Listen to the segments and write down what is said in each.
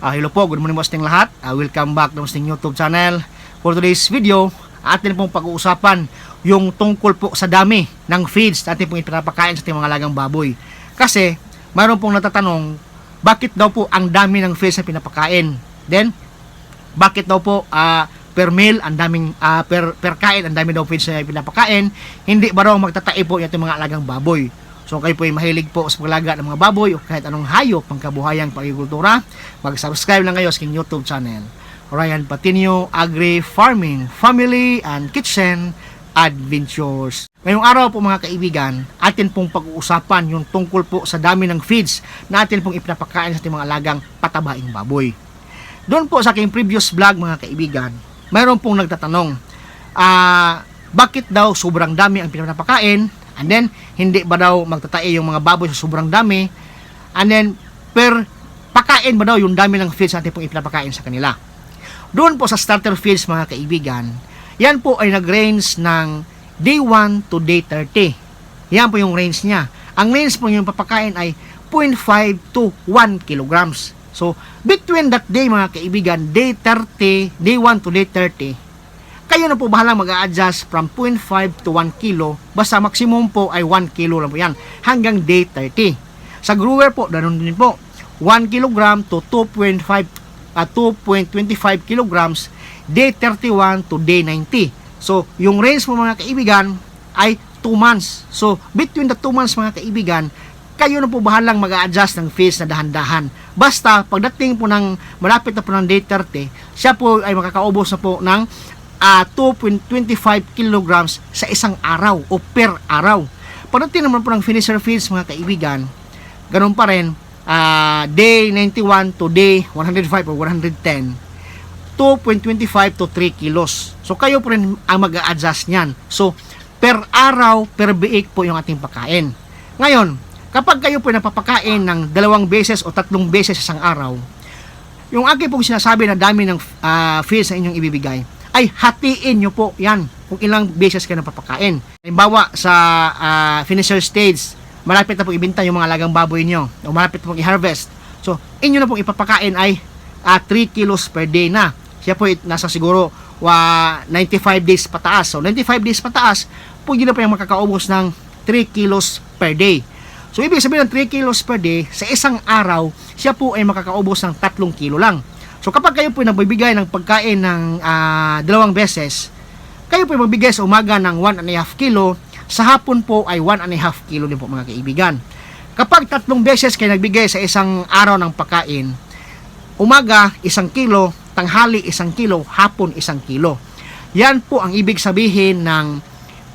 Ah, hello po, good morning po sa lahat. Ah, welcome back to ating YouTube channel. For today's video, atin pong pag-uusapan yung tungkol po sa dami ng feeds na atin pong ipinapakain sa ating mga alagang baboy. Kasi, mayroon pong natatanong, bakit daw po ang dami ng feeds na pinapakain? Then, bakit daw po ah, per meal ang daming ah, per per kain ang dami daw feeds na pinapakain hindi ba raw magtatae po yung ating mga alagang baboy so kayo po ay mahilig po sa paglaga ng mga baboy o kahit anong hayop pangkabuhayang pagkikultura mag-subscribe lang kayo sa aking YouTube channel Ryan Patinio Agri Farming Family and Kitchen Adventures Ngayong araw po mga kaibigan, atin pong pag-uusapan yung tungkol po sa dami ng feeds na atin pong ipinapakain sa ating mga alagang patabaing baboy. Doon po sa aking previous vlog mga kaibigan, mayroon pong nagtatanong, ah, bakit daw sobrang dami ang pinapakain? And then, hindi ba daw magtatae yung mga baboy sa sobrang dami? And then, per pakain ba daw yung dami ng feeds natin pong ipinapakain sa kanila? Doon po sa starter feeds mga kaibigan, yan po ay nag-range ng day 1 to day 30. Yan po yung range niya. Ang range po yung papakain ay 0.5 to 1 kilograms. So, between that day mga kaibigan, day 30, day 1 to day 30, kayo na po bahala mag-a-adjust from 0.5 to 1 kilo. Basta maximum po ay 1 kilo lang po yan hanggang day 30. Sa grower po, ganun din po. 1 kilogram to 2.5 at 2.25 kilograms day 31 to day 90. So, yung range mo mga kaibigan ay 2 months. So, between the 2 months mga kaibigan, kayo na po bahalang mag-a-adjust ng fees na dahan-dahan. Basta, pagdating po ng malapit na po ng day 30, siya po ay makakaubos na po ng ah, 2.25 kilograms sa isang araw o per araw. Pagdating naman po ng finisher feeds mga kaibigan, ganun pa rin, ah, day 91 to day 105 or 110, 2.25 to 3 kilos. So kayo po rin ang mag-a-adjust niyan. So per araw, per biik po yung ating pagkain. Ngayon, kapag kayo po napapakain ng dalawang beses o tatlong beses sa isang araw, yung aking pong sinasabi na dami ng ah, feeds na inyong ibibigay, ay hatiin nyo po yan kung ilang beses kayo napapakain. Halimbawa sa ah, finisher stage, malapit na po ibenta yung mga alagang baboy nyo o malapit na pong i-harvest. So, inyo na pong ipapakain ay ah, 3 kilos per day na. Siya po nasa siguro wa 95 days pataas. So, 95 days pataas, pwede na po yung makakaubos ng 3 kilos per day. So, ibig sabihin ng 3 kilos per day, sa isang araw, siya po ay makakaubos ng 3 kilo lang. So, kapag kayo po nagbibigay ng pagkain ng ah, dalawang beses, kayo po ay magbigay sa umaga ng 1 and a half kilo, sa hapon po ay 1 and a half kilo din po mga kaibigan. Kapag tatlong beses kayo nagbigay sa isang araw ng pagkain, umaga isang kilo, tanghali isang kilo, hapon isang kilo. Yan po ang ibig sabihin ng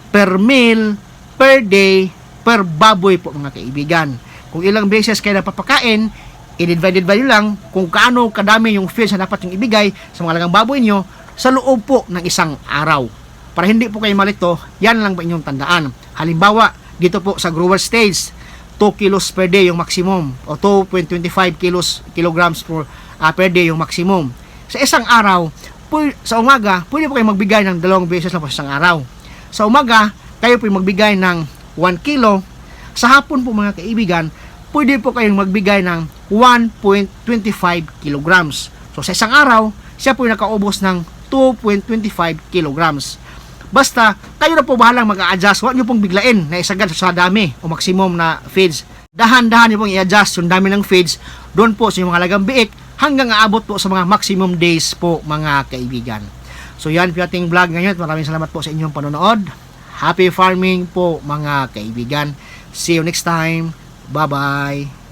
per meal, per day, per baboy po mga kaibigan. Kung ilang beses kayo napapakain, i-divide by lang kung kaano kadami yung feeds na dapat yung ibigay sa mga lagang baboy nyo sa loob po ng isang araw. Para hindi po kayo malito, yan lang po inyong tandaan. Halimbawa, dito po sa grower stage, 2 kilos per day yung maximum o 2.25 kilos kilograms per, ah, per day yung maximum. Sa isang araw, sa umaga, pwede po kayo magbigay ng dalawang beses lang po sa isang araw. Sa umaga, kayo po magbigay ng 1 kilo. Sa hapon po mga kaibigan, pwede po kayong magbigay ng 1.25 kilograms. So sa isang araw, siya po nakaubos ng 2.25 kilograms. Basta, kayo na po bahalang mag-a-adjust. Huwag nyo pong biglain na isagad sa dami o maximum na feeds. Dahan-dahan nyo pong i-adjust yung dami ng feeds doon po sa inyong halagang biik hanggang aabot po sa mga maximum days po mga kaibigan. So yan po ating vlog ngayon. Maraming salamat po sa inyong panonood. Happy farming po mga kaibigan. See you next time. Bye-bye.